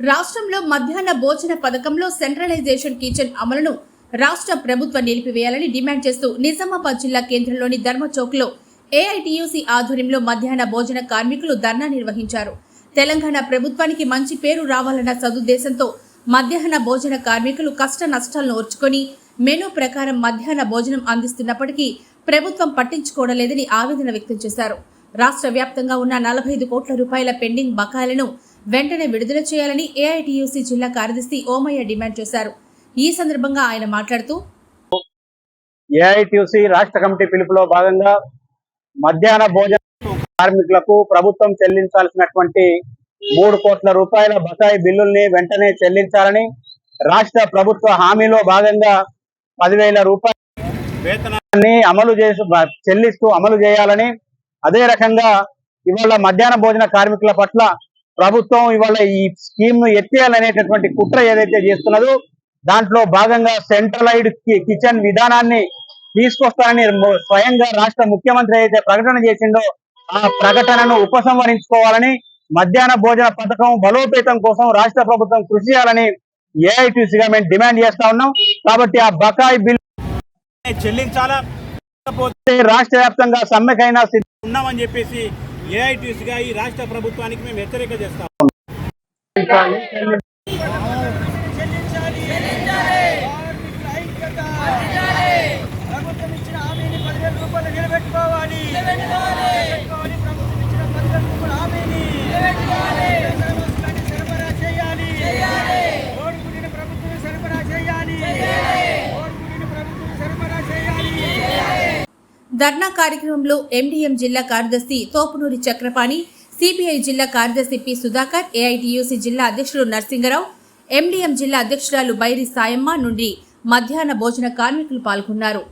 రాష్ట్రంలో మధ్యాహ్న భోజన పథకంలో సెంట్రలైజేషన్ కిచెన్ అమలును రాష్ట్ర ప్రభుత్వం నిలిపివేయాలని డిమాండ్ చేస్తూ నిజామాబాద్ జిల్లా కేంద్రంలోని ధర్మచౌక్లో ఏఐటియుసి ఆధ్వర్యంలో మధ్యాహ్న భోజన కార్మికులు ధర్నా నిర్వహించారు. తెలంగాణ ప్రభుత్వానికి మంచి పేరు రావాలన్న సదుద్దేశంతో మధ్యాహ్న భోజన కార్మికులు కష్ట నష్టాలను ఓర్చుకొని మెనూ ప్రకారం మధ్యాహ్న భోజనం అందిస్తున్నప్పటికీ ప్రభుత్వం పట్టించుకోవడం లేదని ఆవేదన వ్యక్తం చేశారు. రాష్ట్ర వ్యాప్తంగా ఉన్న నలభై ఐదు కోట్ల రూపాయల పెండింగ్ బకాయిలను వెంటనే విడుదల చేయాలని ఏఐటియుసి జిల్లా కార్యదర్శి ఓమయ్య డిమాండ్ చేశారు. ఈ సందర్భంగా ఆయన మాట్లాడుతూ ఏఐటిసి రాష్ట్ర కమిటీ పిలుపులో భాగంగా మధ్యాహ్న భోజన కార్మికులకు ప్రభుత్వం చెల్లించాల్సినటువంటి మూడు కోట్ల రూపాయల బకాయి బిల్లుల్ని వెంటనే చెల్లించాలని రాష్ట్ర ప్రభుత్వ హామీలో భాగంగా పదివేల రూపాయల వేతనాన్ని అమలు చేసి చెల్లిస్తూ అమలు చేయాలని అదే రకంగా ఇవాళ మధ్యాహ్న భోజన కార్మికుల పట్ల ప్రభుత్వం ఇవాళ ఈ స్కీమ్ను ఎత్తేయాలనేటటువంటి కుట్ర ఏదైతే చేస్తున్నదో దాంట్లో భాగంగా సెంట్రలైడ్ కిచెన్ విధానాన్ని తీసుకొస్తారని స్వయంగా రాష్ట్ర ముఖ్యమంత్రి అయితే ప్రకటన చేసిండో ఆ ప్రకటనను ఉపసంహరించుకోవాలని మధ్యాహ్న భోజన పథకం బలోపేతం కోసం రాష్ట్ర ప్రభుత్వం కృషి చేయాలని ఏఐటీసీగా మేము డిమాండ్ చేస్తా ఉన్నాం. కాబట్టి ఆ బకాయి బిల్ చెల్లించాలా? రాష్ట్ర వ్యాప్తంగా సమ్మెకైనా ఉన్నామని చెప్పేసి ఏఐటీసీగా ఈ రాష్ట్ర ప్రభుత్వానికి మేము హెచ్చరిక చేస్తాం. ధర్నా కార్యక్రమంలో ఎండిఎం జిల్లా కార్యదర్శి తోపునూరి చక్రపాణి సిపిఐ జిల్లా కార్యదర్శి పి సుధాకర్ ఏఐటియుసి జిల్లా అధ్యక్షుడు నరసింగరావు ఎండిఎం జిల్లా అధ్యక్షురాలు బైరి సాయమ్మ నుండి మధ్యాహ్న భోజన కార్మికులు పాల్గొన్నారు.